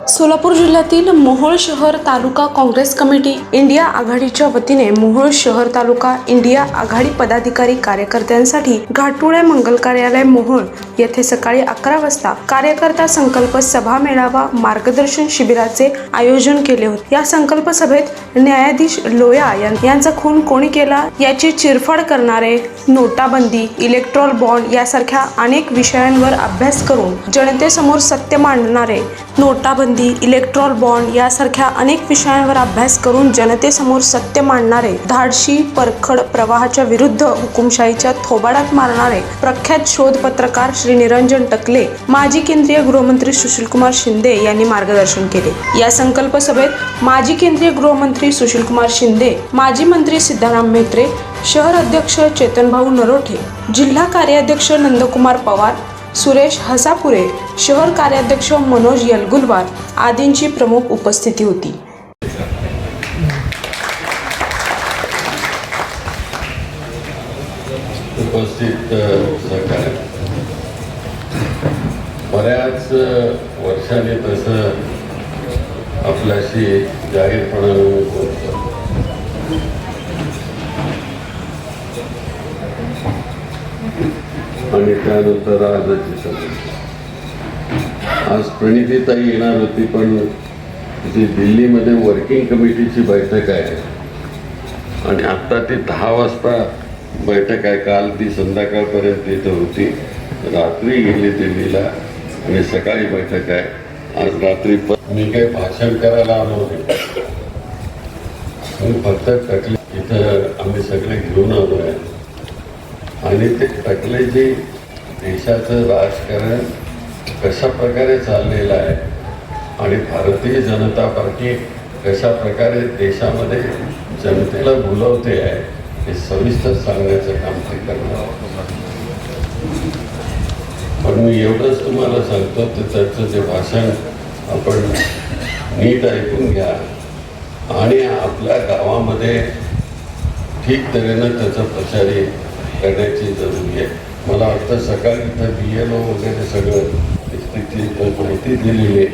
सोलापूर जिल्ह्यातील मोहोळ शहर तालुका Congress committee India आघाडीच्या वतीने मोहोळ शहर तालुका इंडिया आघाडी पदाधिकारी कार्यकर्त्यांसाठी घाटुळे मंगल कार्यालय मोहोळ येथे सकाळी अकरा वाजता कार्यकर्ता संकल्प सभा मेळावा मार्गदर्शन शिबिराचे आयोजन केले होते. या संकल्प सभेत न्यायाधीश लोया यांचा खून कोणी केला याची चिरफाड करणारे नोटाबंदी इलेक्ट्रॉल बॉन्ड यासारख्या अनेक विषयांवर अभ्यास करून जनतेसमोर सत्य मांडणारे नोटाबंदी इलेक्ट्रॉल बॉन्ड यासारख्या अनेक विषयांवर अभ्यास करून जनतेसमोर सत्य मांडणारे धाडशी परखड प्रवाहाच्या विरुद्ध हुकुमशाहीच्या थोबाडात मारणारे प्रख्यात शोध पत्रकार श्री निरंजन टकले माजी केंद्रीय गृहमंत्री सुशीलकुमार शिंदे यांनी मार्गदर्शन केले. या संकल्प सभेत माजी केंद्रीय गृहमंत्री सुशीलकुमार शिंदे माजी मंत्री सिद्धाराम म्हेत्रे शहर अध्यक्ष चेतनभाऊ नरोठे जिल्हा कार्याध्यक्ष नंदकुमार पवार सुरेश हसापुरे शहर कार्याध्यक्ष मनोज यलगुलवार आदींची प्रमुख उपस्थिती होती. उपस्थित बऱ्याच वर्षाने वर्षांनी तसं आपल्याशी जाहीरपणाने आणि त्यानंतर आजची सभा. आज प्रणितीताई येणार होती पण जी दिल्लीमध्ये वर्किंग कमिटीची बैठक आहे आणि आत्ता ती दहा वाजता बैठक आहे. काल ती संध्याकाळपर्यंत इथं होती. रात्री गेली दिल्लीला आणि सकाळी बैठक आहे. आज रात्री पण मी काही भाषण करायला आलो होते फक्त टकले इथं आम्ही सगळे घेऊन आलो आहे. आणि ते टकले जे देशाचं राजकारण कशा प्रकारे चाललेलं आहे आणि भारतीय जनता पार्टी कशा प्रकारे देशामध्ये जनतेला बोलवते आहे हे सविस्तर सांगण्याचं काम ते करणार पण मी एवढंच तुम्हाला सांगतो तर त्याचं जे भाषण आपण नीट ऐकून घ्या. आणि आपल्या गावामध्ये ठीक तऱ्हेनं त्याचा प्रचारी करण्याची जरुरी आहे. मला वाटतं सकाळी इथं बी एल ओ वगैरे सगळं तिची माहिती दिलेली आहे.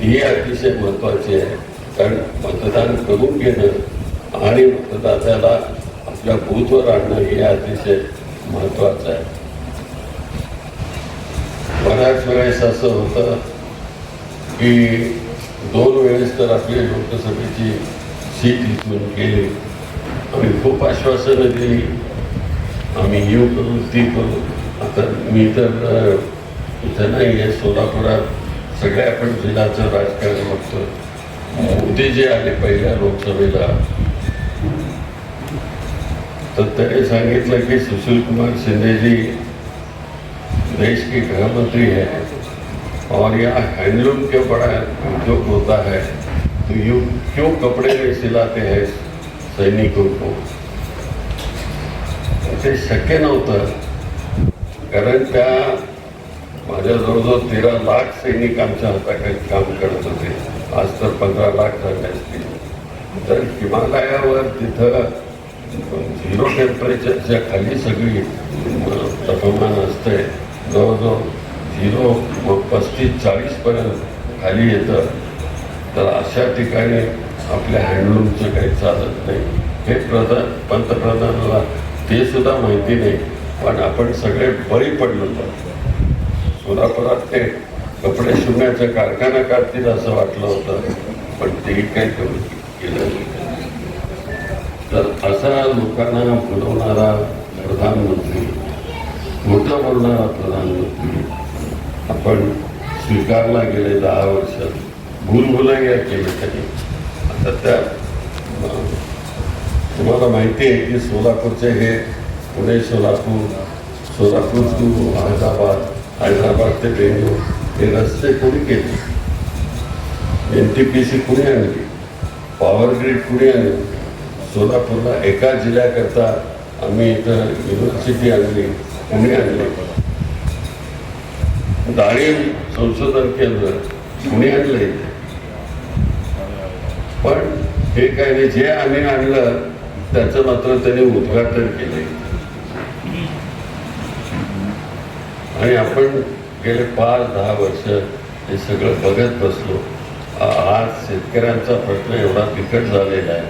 ही अतिशय महत्त्वाची आहे. कारण मतदान करून घेणं आणि मतदात्याला आपल्या बूथवर आणणं हे अतिशय महत्त्वाचं आहे. बऱ्याच वेळेस असं होतं की दोन वेळेस तर आपली लोकसभेची सीट इथून गेली. आणि खूप आश्वासनं दिली. आम्ही येऊ करू ती करू. आता मी तर इथं नाही आहे सोलापुरात सगळ्या आपण जिल्ह्याचं राजकारण बघतो मोदी जे आले पहिल्या लोकसभेला तर त्याने सांगितलं की सुशील कुमार देश के गृहमंत्री है और यहाँ हैंडलूम के बड़ा उद्योग होता है तो यू क्यों कपड़े नहीं सिलाते हैं सैनिकों को? ते शक्य नव्हतं. कारण त्या माझ्या जवळजवळ तेरा लाख सैनिक आमच्या हाताखाली काम करत होते. आज तर पंधरा लाख झाले असतील. तर हिमालयावर तिथं झिरो टेम्परेचरच्या खाली सगळी तापमान असते जवळजवळ झिरो मग पस्तीस चाळीसपर्यंत खाली येतं. तर अशा ठिकाणी आपल्या हँडलूमचं काही चालत नाही. हे प्रधान पंतप्रधानाला ते सुद्धा माहिती नाही. पण आपण सगळे बळी पडलो सोलापुरात ते कपडे शिवण्याचा कारखाना काढतील असं वाटलं होतं पण ते काही करू केलं तर असा लोकांना बोलवणारा प्रधानमंत्री मोठं बोलणारा प्रधानमंत्री आपण स्वीकारला गेले दहा वर्षात भूलभुलैया केलं त्याने आता त्या तुम्हाला माहिती आहे की सोलापूरचे हे पुणे सोलापूर सोलापूर टू हैदराबाद हैदराबाद ते बेंगलोर हे रस्ते कोणी केले? एन टी पी सी कुणी आणली? पॉवर ग्रीड कुणी आणली? सोलापूरला एका जिल्ह्याकरता आम्ही इथं युनिव्हर्सिटी आणली पुणे आणली? डाळिंब संशोधन केंद्र पुणे आणलं? इथे पण हे काय नाही जे आम्ही आणलं त्याचं मात्र त्यांनी उद्घाटन केले आणि आपण गेले पाच दहा वर्ष हे सगळं बघत बसलो. आज शेतकऱ्यांचा प्रश्न एवढा बिकट झालेला आहे.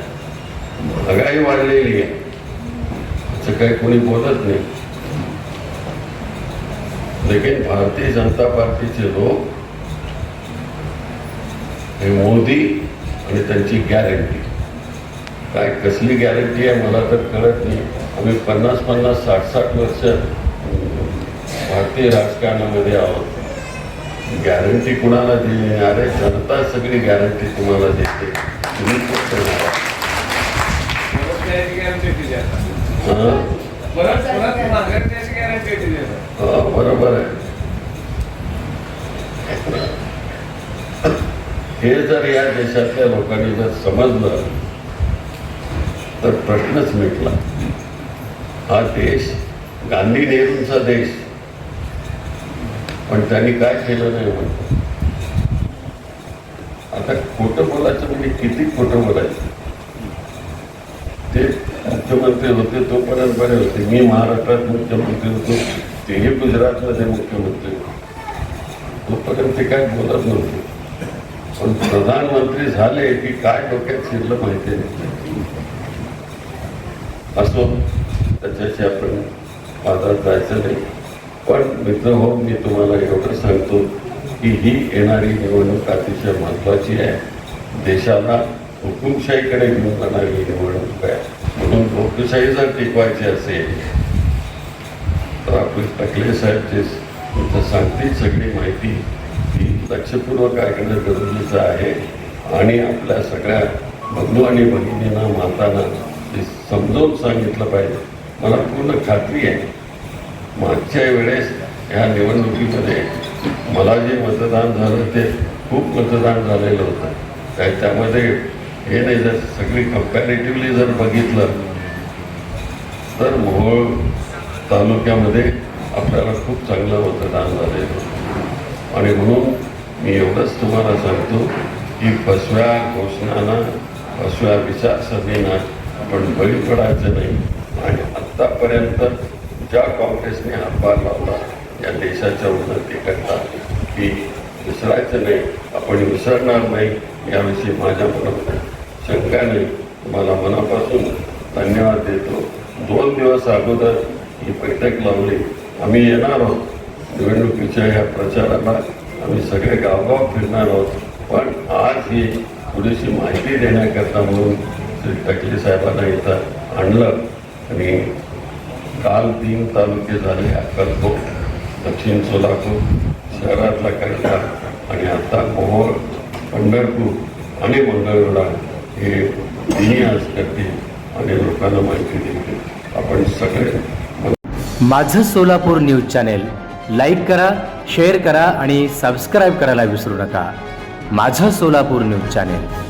महागाई वाढलेली आहे. असं काही कोणी बोलत नाही. लेकिन भारतीय जनता पार्टीचे लोक हे मोदी आणि त्यांची गॅरंटी काय कसली गॅरंटी आहे मला तर कळत नाही. आम्ही पन्नास पन्नास साठ साठ वर्ष भारतीय राजकारणामध्ये आहोत. गॅरंटी कुणाला दिली अरे जनता सगळी गॅरंटी तुम्हाला देते. तुम्ही हो, बरोबर आहे. हे जर या देशातल्या लोकांनी जर समजलं तर प्रश्नच मिटला. हा देश गांधी नेहरूंचा देश. पण त्यांनी काय केलं नाही म्हणतो आता खोटं बोलायचं म्हणजे किती खोटं बोलायचं? ते मुख्यमंत्री होते तोपर्यंत बरे होते. मी महाराष्ट्रात मुख्यमंत्री होतो तेही गुजरातमध्ये मुख्यमंत्री होते. तोपर्यंत ते काय बोलत नव्हते. पण प्रधानमंत्री झाले की काय डोक्यात शिरलं माहिती नाही. असो त्याच्याशी आपण वादात जायचं नाही. पण मित्र हो मी तुम्हाला एवढं सांगतो की ही येणारी निवडणूक अतिशय महत्त्वाची आहे. देशाला हुकुमशाहीकडे घेऊन जाणारी ही निवडणूक आहे. म्हणून लोकशाही जर टिकवायची असेल तर आपले टकले साहेब जे तुमचं सांगतील सगळी माहिती ही लक्षपूर्वक ऐकणं गरजेचं आहे. आणि आपल्या सगळ्या बंधू आणि भगिनींना मातांना हे समजावून सांगितलं पाहिजे. मला पूर्ण खात्री आहे. मागच्या वेळेस ह्या निवडणुकीमध्ये मला जे मतदान झालं ते खूप मतदान झालेलं होतं. काय त्यामध्ये हे नाही जर सगळी कम्पॅरेटिव्हली जर बघितलं तर मोहोळ तालुक्यामध्ये आपल्याला खूप चांगलं मतदान झालेलं होतं. आणि म्हणून मी एवढंच तुम्हाला सांगतो की फसव्या घोषणांना फसव्या विचारसरणींना आपण बळी पडायचं नाही. आणि आत्तापर्यंत ज्या काँग्रेसने हातभार लावला या देशाच्या उन्नतीकरता की विसरायचं नाही. आपण विसरणार नाही याविषयी माझ्या मनात शंका नाही. तुम्हाला मनापासून धन्यवाद देतो. दोन दिवस अगोदर ही बैठक लावली. आम्ही येणार आहोत. निवडणुकीच्या या प्रचाराला आम्ही सगळे गावगाव फिरणार आहोत. पण आज ही थोडीशी माहिती देण्याकरता म्हणून टकले साहेबांना इथं आणलं. आणि काल तीन तालुके झाले अक्कलकोट दक्षिण सोलापूर शहरातला करता आणि आता मोहोळ पंढरपूर आणि मंगळवेढा हे तिन्ही आज करतील आणि लोकांना माहिती देतील. आपण सगळे माझं सोलापूर न्यूज चॅनेल लाईक करा शेअर करा आणि सबस्क्राईब करायला विसरू नका. माझं सोलापूर न्यूज चॅनेल.